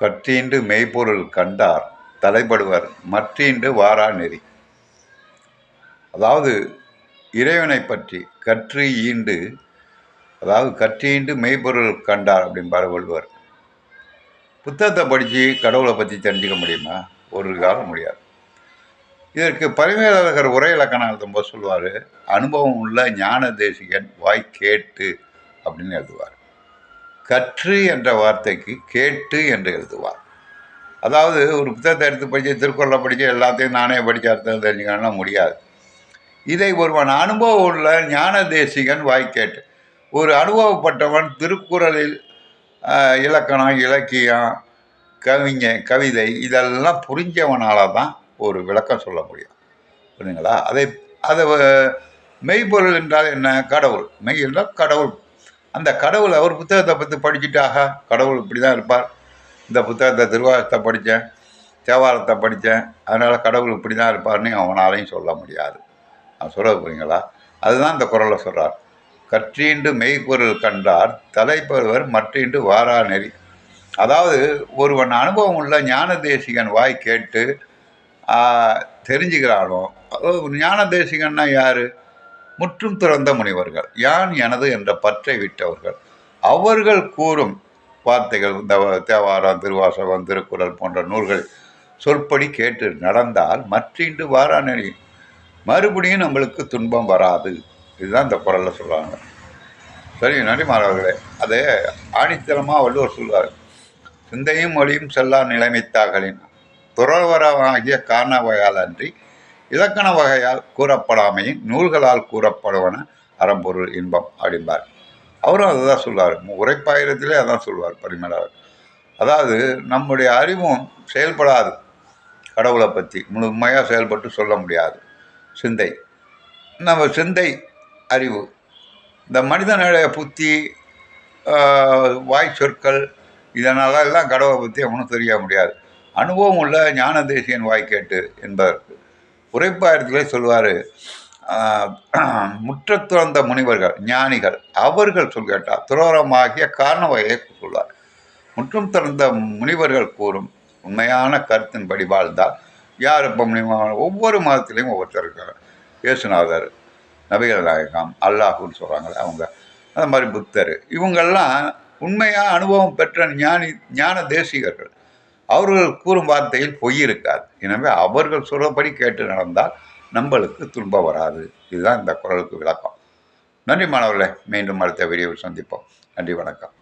கற்றீண்டு மெய்ப்பொருள் கண்டார் தலைப்படுவர் மற்றீண்டு வாரா நெறி. அதாவது இறைவனை பற்றி கற்று ஈண்டு அதாவது கற்றீண்டு மெய்ப்பொருள் கண்டார் அப்படிம்பாரு வள்ளுவர். புத்தகத்தை படித்து கடவுளை பற்றி தெரிஞ்சுக்க முடியுமா? ஒரு காலம் முடியாது. இதற்கு பரிமையாளர்கள் உரை இலக்கணம் எழுதும்போது சொல்லுவார் அனுபவம் உள்ள ஞான தேசிகன் வாய் கேட்டு அப்படின்னு எழுதுவார். கற்று என்ற வார்த்தைக்கு கேட்டு என்று எழுதுவார். அதாவது ஒரு புத்தகத்தை எடுத்து படித்து திருக்குறளை படித்து எல்லாத்தையும் நானே படித்த அர்த்தம் தெரிஞ்சுக்கணும்னா முடியாது. இதை ஒருவன் அனுபவம் உள்ள ஞான தேசிகன் வாய் கேட்டு ஒரு அனுபவப்பட்டவன் திருக்குறளில் இலக்கணம் இலக்கியம் கவிஞ கவிதை இதெல்லாம் புரிஞ்சவனால தான் ஒரு விளக்கம் சொல்ல முடியும். புரியுங்களா அதை அதை மெய்ப்பொருள் என்றால் என்ன? கடவுள். மெய் என்றால் கடவுள். அந்த கடவுள் அவர் புத்தகத்தை பற்றி படிச்சுட்டாக? கடவுள் இப்படி தான் இருப்பார். இந்த புத்தகத்தை திருவாசத்தை படித்தேன் தேவாரத்தை படித்தேன். அதனால் கடவுள் இப்படி தான் இருப்பார்னு அவனாலையும் சொல்ல முடியாது. நான் சொல்ல புரியுங்களா? அதுதான் இந்த குரலை சொல்கிறார் கற்றீண்டு மெய்ப்பொருள் கண்டார் தலைப்பருவர் மற்றீண்டு வாரா நெறி. அதாவது ஒருவன் அனுபவம் உள்ள ஞான தேசிகன் வாய் கேட்டு தெரிஞ்சுக்கிறானோ அதாவது ஞான தேசிகன்னா யார்? முற்றும் துறந்த முனிவர்கள் யான் எனது என்ற பற்றை விட்டவர்கள். அவர்கள் கூறும் வார்த்தைகள் இந்த தேவாரம் திருவாசகம் திருக்குறள் போன்ற நூல்கள் சொற்படி கேட்டு நடந்தால் மற்றீண்டு வாரா மறுபடியும் நம்மளுக்கு துன்பம் வராது. இதுதான் இந்த குரலில் சொல்கிறாங்க சரி நன்றி மாணவர்களே அதே ஆணித்தரமாக வள்ளுவர் சொல்வார் சிந்தையும் மொழியும் செல்லா நிலைமைத்தாகளின் துறவரமாகிய காரணவையால் அன்றி இலக்கண வகையால் கூறப்படாமையின் நூல்களால் கூறப்படுவன அறம்பொருள் இன்பம் அப்படிம்பார். அவரும் அதை தான் சொல்வார். உரைப்பாயிரத்திலே அதான் சொல்வார் பரிமளார் அதாவது நம்முடைய அறிவும் செயல்படாது. கடவுளை பற்றி முழுமையாக செயல்பட்டு சொல்ல முடியாது. சிந்தை. நம்ம சிந்தை அறிவு. இந்த மனிதனுடைய புத்தி வாய் சொற்கள் இதனால எல்லாம் கடவுளை பற்றி ஒன்றும் தெரிய முடியாது. அனுபவம் உள்ள ஞான தேசியன் வாய் கேட்டு என்பதற்கு. உரைப்பாயிரத்திலே சொல்வார் முற்றத்துறந்த முனிவர்கள் ஞானிகள் அவர்கள் சொல் கேட்டால் துரோரமாகிய காரண வகையை சொல்வார். முற்றும் திறந்த முனிவர்கள் கூறும் உண்மையான கருத்தின்படி வாழ்ந்தால் யார் இப்போ முனிவமான ஒவ்வொரு மதத்திலையும் ஒவ்வொருத்தர் இருக்காங்க இயேசுநாதர் நபிகள் நாயகம் அல்லாஹுன்னு சொல்கிறாங்களே அவங்க. அந்த மாதிரி புத்தர். இவங்கெல்லாம் உண்மையாக அனுபவம் பெற்ற ஞானி ஞான தேசிகர்கள். அவர்கள் கூறும் வார்த்தையில் பொய் இருக்காது. எனவே அவர்கள் சொல்றபடி கேட்டு நடந்தால் நம்மளுக்கு துன்பம் வராது. இதுதான் இந்த குரலுக்கு விளக்கம். நன்றி மாணவர்களே. மீண்டும் அடுத்த வீடியோவில் சந்திப்போம். நன்றி வணக்கம்.